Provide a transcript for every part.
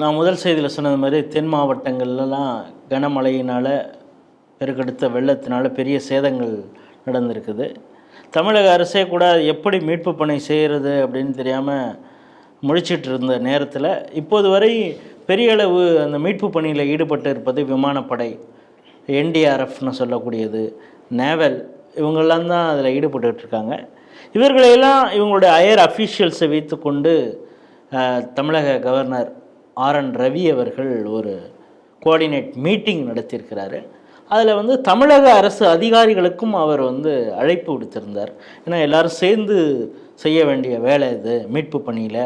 நான் முதல் செய்தியில் சொன்னது மாதிரி தென் மாவட்டங்கள்லாம் கனமழையினால் பெருக்கெடுத்த வெள்ளத்தினால பெரிய சேதங்கள் நடந்திருக்குது. தமிழக அரசே கூட எப்படி மீட்பு பணி செய்கிறது அப்படின்னு தெரியாமல் முழிச்சிட்டு இருந்த நேரத்தில் இப்போது வரை பெரிய அளவு அந்த மீட்பு பணியில் ஈடுபட்டு இருப்பது விமானப்படை என்டிஆர்எஃப்னு சொல்லக்கூடியது நேவல் இவங்கெல்லாம் தான் அதில் ஈடுபட்டுட்டு இருக்காங்க. இவர்களையெல்லாம் இவங்களுடைய ஹையர் அஃபீஷியல்ஸை வைத்துக்கொண்டு கொண்டு தமிழக கவர்னர் ஆர் என் ரவி அவர்கள் ஒரு கோஆர்டினேட் மீட்டிங் நடத்தியிருக்கிறாரு. அதில் வந்து தமிழக அரசு அதிகாரிகளுக்கும் அவர் வந்து அழைப்பு விடுத்திருந்தார். ஏன்னா எல்லாரும் சேர்ந்து செய்ய வேண்டிய வேலை இது மீட்பு பணியில்.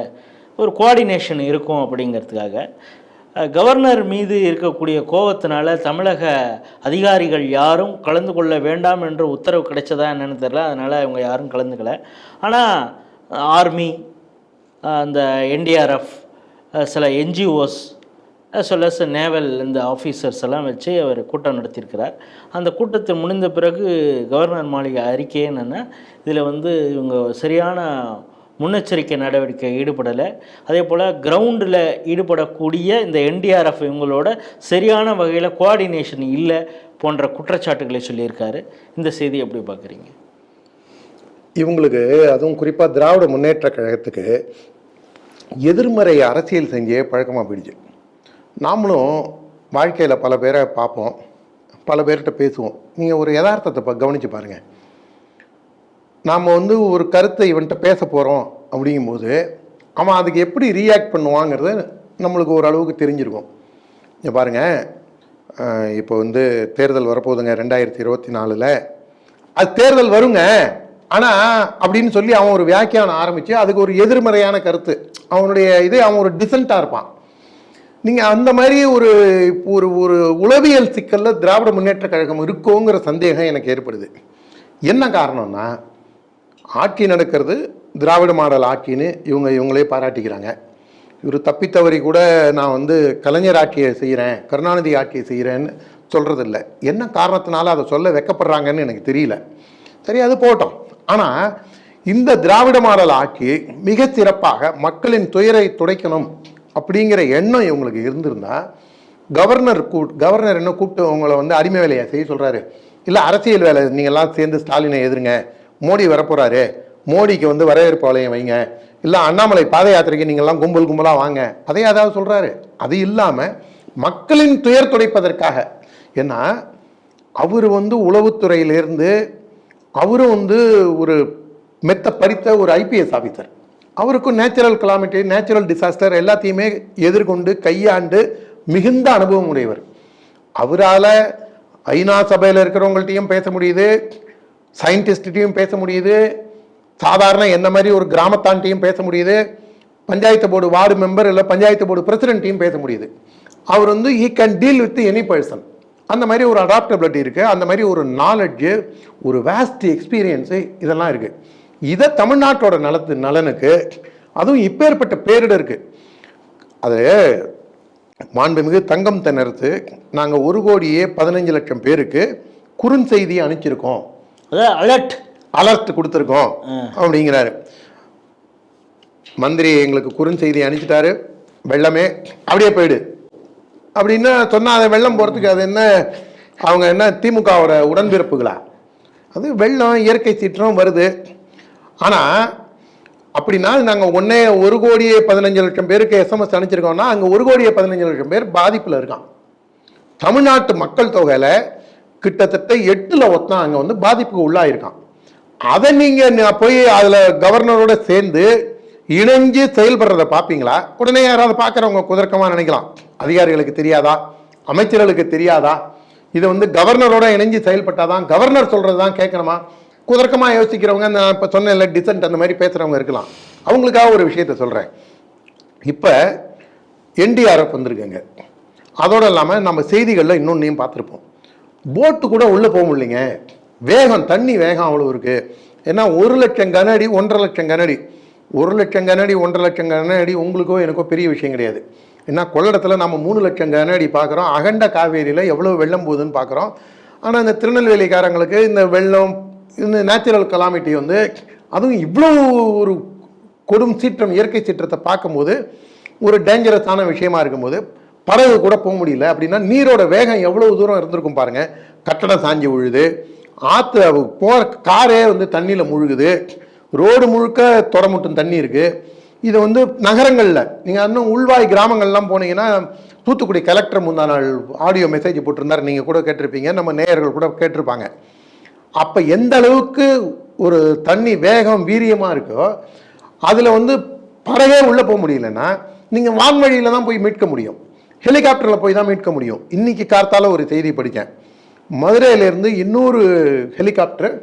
ஒரு கோஆர்டினேஷன் இருக்கும் அப்படிங்கிறதுக்காக. கவர்னர் மீது இருக்கக்கூடிய கோபத்தினால தமிழக அதிகாரிகள் யாரும் கலந்து கொள்ள வேண்டாம் என்ற உத்தரவு கிடைச்சதா என்னென்னு தெரில அதனால் அவங்க யாரும் கலந்துக்கல. ஆனால் ஆர்மி அந்த என்டிஆர்எஃப் சில என்ஜிஓஸ் சொல்ல நேவல் இந்த ஆஃபீஸர்ஸ் எல்லாம் வச்சு அவர் கூட்டம் நடத்தியிருக்கிறார். அந்த கூட்டத்தை முடிந்த பிறகு கவர்னர் மாளிகை அறிக்கை என்னென்னா இதில் வந்து இவங்க சரியான முன்னெச்சரிக்கை நடவடிக்கை ஈடுபடலை. அதே போல் கிரவுண்டில் ஈடுபடக்கூடிய இந்த என்டிஆர்எஃப் இவங்களோட சரியான வகையில் கோஆர்டினேஷன் இல்லை போன்ற குற்றச்சாட்டுகளை சொல்லியிருக்காரு. இந்த செய்தி எப்படி பார்க்குறீங்க? இவங்களுக்கு அதுவும் குறிப்பாக திராவிட முன்னேற்ற கழகத்துக்கு எதிர்மறை அரசியல் செஞ்சே பழக்கமாக போயிடுச்சு. நாமளும் வாழ்க்கையில் பல பேரை பார்ப்போம். பல பேர்கிட்ட பேசுவோம். நீங்கள் ஒரு யதார்த்தத்தை இப்போ கவனித்து பாருங்கள் நாம் வந்து ஒரு கருத்தை இவன்கிட்ட பேச போகிறோம் அப்படிங்கும்போது அவன் அதுக்கு எப்படி ரியாக்ட் பண்ணுவாங்கிறது நம்மளுக்கு ஓரளவுக்கு தெரிஞ்சிருக்கும். இங்கே பாருங்கள் இப்போ வந்து தேர்தல் வரப்போகுதுங்க ரெண்டாயிரத்தி இருபத்தி நாலில். அது தேர்தல் வருங்க. ஆனால் அப்படின்னு சொல்லி அவன் ஒரு வியாக்கியானம் ஆரம்பித்து அதுக்கு ஒரு எதிர்மறையான கருத்து. அவனுடைய இது அவன் ஒரு டிசென்ட்டாக இருப்பான். நீங்கள் அந்த மாதிரி ஒரு ஒரு ஒரு உளவியல் சிக்கலில் திராவிட முன்னேற்ற கழகம் இருக்கோங்கிற சந்தேகம் எனக்கு ஏற்படுது. என்ன காரணம்னா ஆட்சி நடக்கிறது திராவிட மாடல் ஆட்சின்னு இவங்க இவங்களே பாராட்டிக்கிறாங்க. இவர் தப்பித்தவரை கூட நான் வந்து கலைஞர் ஆட்சியை செய்கிறேன் கருணாநிதி ஆட்சியை செய்கிறேன்னு சொல்கிறதில்ல என்ன காரணத்தினால அதை சொல்ல வெக்கப்படுறாங்கன்னு எனக்கு தெரியல. சரி அது போட்டோம் ஆனால் இந்த திராவிட மாடல் ஆட்சி மிக சிறப்பாக மக்களின் துயரை துடைக்கணும் அப்படிங்கிற எண்ணம் இவங்களுக்கு இருந்திருந்தா கவர்னர் கூ கவர்னர் என்ன கூப்பிட்டு உங்களை வந்து அடிமை வேலையை செய்ய சொல்கிறாரு இல்லை அரசியல் வேலை நீங்கள்லாம் சேர்ந்து ஸ்டாலினை எதிருங்க மோடி வரப்போகிறாரு மோடிக்கு வந்து வரவேற்பு வளையம் வைங்க இல்லை அண்ணாமலை பாத யாத்திரைக்கு நீங்கள்லாம் கும்பல் கும்பலாக வாங்க அதை அதாவது சொல்கிறாரு அது இல்லாமல் மக்களின் துயர் துடைப்பதற்காக ஏன்னா அவர் வந்து உளவுத்துறையிலேருந்து அவரும் வந்து ஒரு மெத்த படித்த ஒரு ஐபிஎஸ் ஆஃபீஸர் அவருக்கும் நேச்சுரல் கிளாமிட்டி நேச்சுரல் டிசாஸ்டர் எல்லாத்தையுமே எதிர்கொண்டு கையாண்டு மிகுந்த அனுபவம் உடையவர். அவரால் ஐநா சபையில் இருக்கிறவங்கள்ட்டையும் பேச முடியுது சயின்டிஸ்ட்டையும் பேச முடியுது சாதாரண என்ன மாதிரி ஒரு கிராமத்தான்ட்டையும் பேச முடியுது பஞ்சாயத்து போர்டு வார்டு மெம்பர் இல்லை பஞ்சாயத்து போர்டு பிரசிடென்ட்டையும் பேச முடியுது. அவர் வந்து he can deal with any person அந்த மாதிரி ஒரு அடாப்டபிலிட்டி இருக்குது அந்த மாதிரி ஒரு நாலெட்ஜு ஒரு வேஸ்ட் எக்ஸ்பீரியன்ஸு இதெல்லாம் இருக்குது இதை தமிழ்நாட்டோட நலத்து நலனுக்கு அதுவும் இப்பேற்பட்ட பேரிடருக்கு அது மாண்புமிகு தங்கம் தென்னரசு நாங்கள் ஒரு கோடியே பதினஞ்சு லட்சம் பேருக்கு குறுஞ்செய்தி அனுப்பிச்சிருக்கோம். அதாவது அலர்ட் அலர்ட் கொடுத்துருக்கோம் அப்படிங்கிறாரு. மந்திரி எங்களுக்கு குறுஞ்செய்தி அனுப்பிச்சிட்டாரு. வெள்ளமே அப்படியே போயிடு. அப்படின்னு சொன்னால் அதை வெள்ளம் போகிறதுக்கு அது என்ன அவங்க என்ன திமுகவோட உடன்பிறப்புகளா? அது வெள்ளம் இயற்கை சீற்றம் வருது. ஆனால் அப்படின்னா நாங்கள் ஒன்றே ஒரு கோடியே பதினஞ்சு லட்சம் பேருக்கு எஸ்எம்எஸ் அனுப்பிச்சிருக்கோம்னா அங்கே ஒரு கோடியே பதினஞ்சு லட்சம் பேர் பாதிப்பில் இருக்கான் தமிழ்நாட்டு மக்கள் தொகையில் கிட்டத்தட்ட எட்டில் ஒருத்தன் அங்கே வந்து பாதிப்புக்கு உள்ளாயிருக்கான். அதை நீங்கள் போய் அதில் கவர்னரோட சேர்ந்து இணைஞ்சு செயல்படுறத பார்ப்பீங்களா உடனே யாராவது பார்க்குறவங்க குதர்க்கமாக நினைக்கலாம். அதிகாரிகளுக்கு தெரியாதா? அமைச்சர்களுக்கு தெரியாதா? இதை வந்து கவர்னரோட இணைஞ்சு செயல்பட்டாதான் கவர்னர் சொல்கிறது தான் கேட்கணுமா? குதர்க்கமாக யோசிக்கிறவங்க நான் இப்போ சொன்னேன்ல டிசன்ட் அந்த மாதிரி பேசுகிறவங்க இருக்கலாம். அவங்களுக்காக ஒரு விஷயத்த சொல்கிறேன் இப்போ என்டிஆர்எஃப் வந்திருக்குங்க அதோடு இல்லாமல் நம்ம செய்திகளில் இன்னொன்றையும் பார்த்துருப்போம். போட்டு கூட உள்ளே போக முடியலைங்க. வேகம் தண்ணி வேகம் அவ்வளோ இருக்குது ஏன்னா ஒரு லட்சம் கனஅடி ஒன்றரை லட்சம் கனஅடி ஒரு லட்சம் கனஅடி ஒன்றரை லட்சம் கனஅடி உங்களுக்கோ எனக்கோ பெரிய விஷயம் கிடையாது. ஏன்னா கொள்ளடத்தில் நம்ம மூணு லட்சம் கனஅடி பார்க்குறோம். அகண்ட காவேரியில் எவ்வளோ வெள்ளம் போகுதுன்னு பார்க்குறோம். ஆனால் இந்த திருநெல்வேலிக்காரங்களுக்கு இந்த வெள்ளம் இந்த நேச்சுரல் கலாமிட்டி வந்து அதுவும் இவ்வளோ ஒரு கொடும் சீற்றம் இயற்கை சீற்றத்தை பார்க்கும்போது ஒரு டேஞ்சரஸான விஷயமா இருக்கும்போது படகு கூட போக முடியல. அப்படின்னா நீரோட வேகம் எவ்வளவு தூரம் இருந்திருக்கும் பாருங்க. கட்டடம் சாஞ்சி விழுது. ஆற்று போகிற காரே வந்து தண்ணியில் முழுகுது. ரோடு முழுக்க தொடமுட்டும் தண்ணி இருக்குது இது வந்து நகரங்களில் நீங்கள் இன்னும் உள்வாய் கிராமங்கள்லாம் போனீங்கன்னா தூத்துக்குடி கலெக்டர் முந்தா நாள் ஆடியோ மெசேஜ் போட்டிருந்தார். நீங்கள் கூட கேட்டிருப்பீங்க. நம்ம நேயர்கள் கூட கேட்டிருப்பாங்க. அப்போ எந்த அளவுக்கு ஒரு தண்ணி வேகம் வீரியமாக இருக்கோ அதில் வந்து பறவே உள்ளே போக முடியலன்னா நீங்கள் வான்வழியில் தான் போய் மீட்க முடியும். ஹெலிகாப்டரில் போய் தான் மீட்க முடியும். இன்றைக்கி கார்த்தால ஒரு செய்தி படித்தேன் மதுரையிலேருந்து இன்னொரு ஹெலிகாப்டர்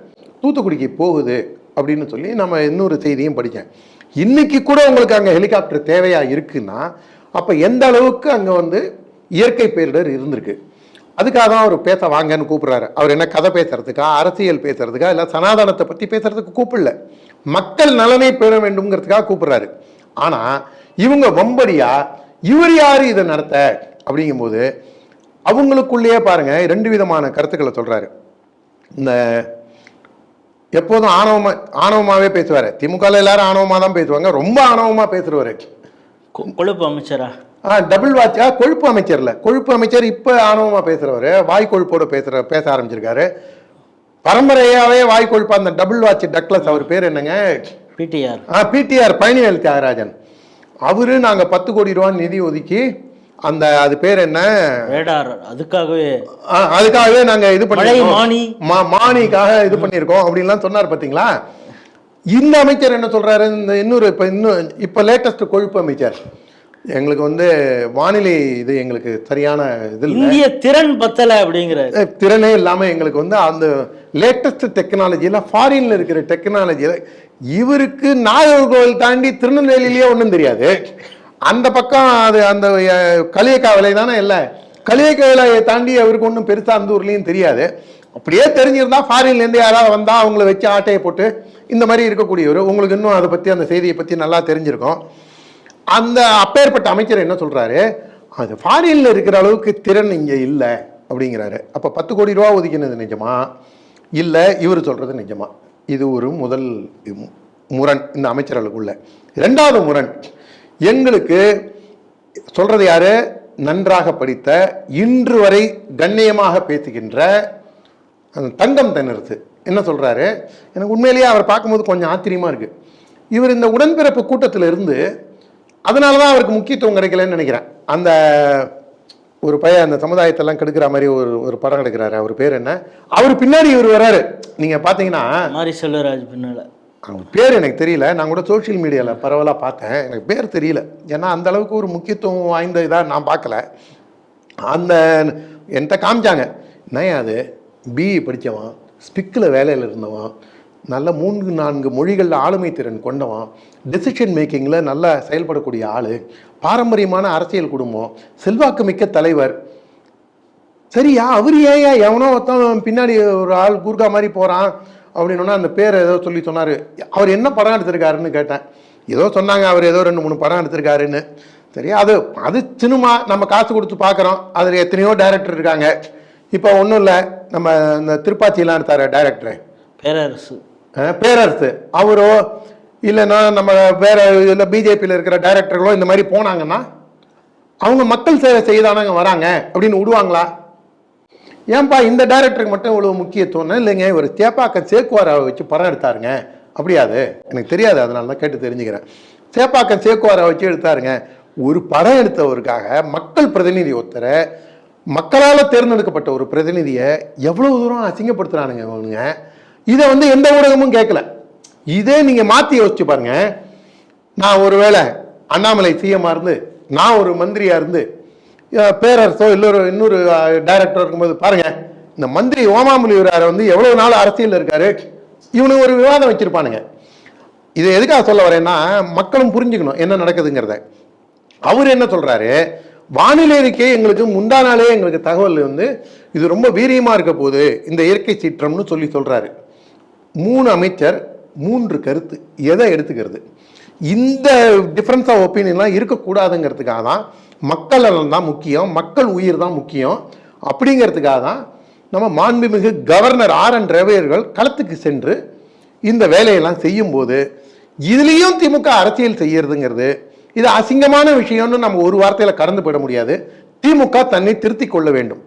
தூத்துக்குடிக்கு போகுது அப்படின்னு சொல்லி நம்ம இன்னொரு செய்தியும் படித்தேன் இன்றைக்கி கூட உங்களுக்கு அங்கே ஹெலிகாப்டர் தேவையாக இருக்குன்னா அப்போ எந்த அளவுக்கு அங்கே வந்து இயற்கை பேரிடர் இருந்திருக்கு? அதுக்காக தான் அவர் பேச வாங்கன்னு கூப்பிட்றாரு. அவர் என்ன கதை பேசுறதுக்கா அரசியல் பேசுறதுக்கா இல்லை சனாதனத்தை பற்றி பேசுறதுக்கு கூப்பிடல. மக்கள் நலனை பெற வேண்டும்ங்கிறதுக்காக கூப்பிட்றாரு. ஆனால் இவங்க வம்படியா இவர் யார் இதை நடத்த? அப்படிங்கும்போது அவங்களுக்குள்ளேயே பாருங்க ரெண்டு விதமான கருத்துக்களை சொல்றாரு. இந்த எப்போதும் ஆணவமா ஆணவமாகவே பேசுவார். திமுகவில் எல்லாரும் ஆணவமாக தான் பேசுவாங்க. ரொம்ப ஆணவமாக பேசுகிறவர் கொழுப்பு அமைச்சரா? ஆ டபுள் வாட்சா கொழுப்பு அமைச்சர்ல. கொழுப்பு அமைச்சர் இப்போ ஆணவமாக பேசுகிறவர் வாய் கொழுப்போட பேசுகிற பேச ஆரம்பிச்சிருக்காரு. பரம்பரையாவே வாய் கொழுப்பு அந்த டபுள் வாட்ச் டக்ளஸ் அவர் பேர் என்னங்க? பிடிஆர். ஆ பிடிஆர் பழனிவேல் தியாகராஜன். அவரு நாங்கள் பத்து கோடி ரூபா நிதி ஒதுக்கி அந்த அது பேர் என்ன? ரேடார் அதுக்காகவே ஆ, அதுக்காகவே நாங்கள் இது மா மானிக்காக இது பண்ணியிருக்கோம் அப்படின்லாம் சொன்னார் பார்த்தீங்களா இந்த அமைச்சர் என்ன சொல்றாரு? இந்த இன்னொரு இப்போ இன்னும் இப்போ லேட்டஸ்ட் கொழுப்பு அமைச்சர். எங்களுக்கு வந்து வானிலை இது எங்களுக்கு சரியான இது இந்திய திறன் பத்தல அப்படிங்கிற திறனே இல்லாமல் எங்களுக்கு வந்து அந்த லேட்டஸ்ட் டெக்னாலஜியில் ஃபாரின்ல இருக்கிற டெக்னாலஜியில் இவருக்கு நாகர்கோவில் தாண்டி திருநெல்வேலியிலேயே ஒன்றும் தெரியாது. அந்த பக்கம் அது அந்த அஹ், களியக்காவிலை தானே இல்லை. களியக்காவிலையை தாண்டி அவருக்கு ஒன்றும் பெருசாக அந்த ஊர்லேயும் தெரியாது. அப்படியே தெரிஞ்சிருந்தா ஃபாரின்லேருந்து யாராவது வந்தால் அவங்கள வச்சு ஆட்டையை போட்டு இந்த மாதிரி இருக்கக்கூடியவர். உங்களுக்கு இன்னும் அதை பற்றி அந்த செய்தியை பற்றி நல்லா தெரிஞ்சிருக்கும். அந்த அப்பேற்பட்ட அமைச்சர் என்ன சொல்கிறாரு அது ஃபாரினில் இருக்கிற அளவுக்கு திறன் இங்கே இல்லை அப்படிங்கிறாரு. அப்போ பத்து கோடி ரூபா ஒதுக்கினது நிஜமா? இல்லை இவர் சொல்கிறது நிஜமா? இது ஒரு முதல் மு- முரண் இந்த அமைச்சர்களுக்குள்ள. ரெண்டாவது முரண் எங்களுக்கு சொல்கிறது யார்? நன்றாக படித்த இன்று வரை கண்ணியமாக பேசுகின்ற அந்த தங்கம் தென்னரசு. என்ன சொல்றாரு? எனக்கு உண்மையிலேயே அவர் பார்க்கும்போது கொஞ்சம் ஆச்சரியமா இருக்கு. இவர் இந்த உடன்பிறப்பு கூட்டத்தில் இருந்து அதனால தான் அவருக்கு முக்கியத்துவம் கிடைக்கலன்னு நினைக்கிறேன். அந்த ஒரு பையன் அந்த சமுதாயத்தெல்லாம் கெடுக்கிற மாதிரி ஒரு ஒரு படம் எடுக்கிறாரு. அவர் பேர் என்ன? அவர் பின்னாடி இவர் வராரு. நீங்க பாத்தீங்கன்னா மாரி செல்வராஜ் பின்னால. அவங்க பேர் எனக்கு தெரியல. நான் கூட சோஷியல் மீடியாவில் பரவலாக பார்த்தேன். எனக்கு பேர் தெரியல. ஏன்னா அந்த அளவுக்கு ஒரு முக்கியத்துவம் வாய்ந்த இதாக நான் பார்க்கல. அந்த என்கிட்ட காமிச்சாங்க. என்னையா அது? பிஇ படித்தவன் ஸ்பிக்கில் வேலையில் இருந்தவன் நல்ல மூன்று நான்கு மொழிகளில் ஆளுமை திறன் கொண்டவன் டெசிஷன் மேக்கிங்கில் நல்லா செயல்படக்கூடிய ஆள் பாரம்பரியமான அரசியல் குடும்பம் செல்வாக்கு மிக்க தலைவர். சரியா? அவர் ஏயா? எவனோ ஒருத்தன் பின்னாடி ஒரு ஆள் கூர்கா மாதிரி போகிறான் அப்படின்னா அந்த பேர் ஏதோ சொல்லி சொன்னார். அவர் என்ன படம் எடுத்திருக்காருன்னு கேட்டேன். ஏதோ சொன்னாங்க அவர் ஏதோ ரெண்டு மூணு படம் எடுத்திருக்காருன்னு. சரியா? அது அது சினிமா நம்ம காசு கொடுத்து பார்க்குறோம். அதில் எத்தனையோ டைரக்டர் இருக்காங்க. இப்போ ஒன்றும் இல்லை. நம்ம இந்த திருப்பாச்சிலாம் எடுத்தார் டைரக்டரு பேரரசு. பேரரசு. அவரோ இல்லைன்னா நம்ம வேற இல்லை பிஜேபியில் இருக்கிற டைரக்டர்களோ இந்த மாதிரி போனாங்கன்னா அவங்க மக்கள் சேவை செய்தானங்க வராங்க அப்படின்னு விடுவாங்களா? ஏன்பா இந்த டைரக்டருக்கு மட்டும் இவ்வளவு முக்கியத்துவம்னா? இல்லைங்க இவர் சேப்பாக்கம் சேக்குவாராவை வச்சு படம் எடுத்தாருங்க. அப்படியாது. எனக்கு தெரியாது அதனால தான் கேட்டு தெரிஞ்சுக்கிறேன். சேப்பாக்கம் சேக்குவாரை வச்சு எடுத்தாருங்க. ஒரு படம் எடுத்தவருக்காக மக்கள் பிரதிநிதி ஒருத்தரை மக்களால் தேர்ந்தெடுக்கப்பட்ட ஒரு பிரதிநிதியை எவ்வளவு தூரம் அசிங்கப்படுத்துகிறானுங்க அவனுங்க இதை வந்து எந்த ஊடகமும் கேட்கல. இதே நீங்கள் மாற்றி யோசிச்சு பாருங்க. நான் ஒருவேளை அண்ணாமலை சிஎம்மாக இருந்து நான் ஒரு மந்திரியாக இருந்து பேரரசோ இன்னொரு இன்னொரு டைரக்டர் இருக்கும்போது பாருங்க. இந்த மந்திரி ஓமாமுலிவரார் வந்து எவ்வளோ நாள் அரசியலில் இருக்காரு? இவனுக்கு ஒரு விவாதம் வச்சிருப்பானுங்க. இதை எதுக்காக சொல்ல வரேன்னா மக்களும் புரிஞ்சுக்கணும் என்ன நடக்குதுங்கிறத. அவர் என்ன சொல்கிறாரு வானிலை அறிக்கை எங்களுக்கு முந்தா நாளே எங்களுக்கு தகவல் வந்து இது ரொம்ப வீரியமாக இருக்க போகுது இந்த இயற்கை சீற்றம்னு சொல்லி சொல்கிறாரு மூணு அமைச்சர் மூன்று கருத்து எதை எடுத்துக்கிறது? இந்த டிஃப்ரென்ஸ் ஆஃப் ஒப்பீனியன்லாம் இருக்கக்கூடாதுங்கிறதுக்காக தான் மக்கள் நலன் தான் முக்கியம் மக்கள் உயிர் தான் முக்கியம். அப்படிங்கிறதுக்காக தான் நம்ம மாண்புமிகு கவர்னர் ஆர் என் ரவியர்கள் களத்துக்கு சென்று இந்த வேலையெல்லாம் செய்யும்போது இதுலேயும் திமுக அரசியல் செய்யறதுங்கிறது இது அசிங்கமான விஷயம்னு நம்ம ஒரு வார்த்தையில் கடந்து போயிட முடியாது. திமுக தன்னை திருத்திக் கொள்ள வேண்டும்.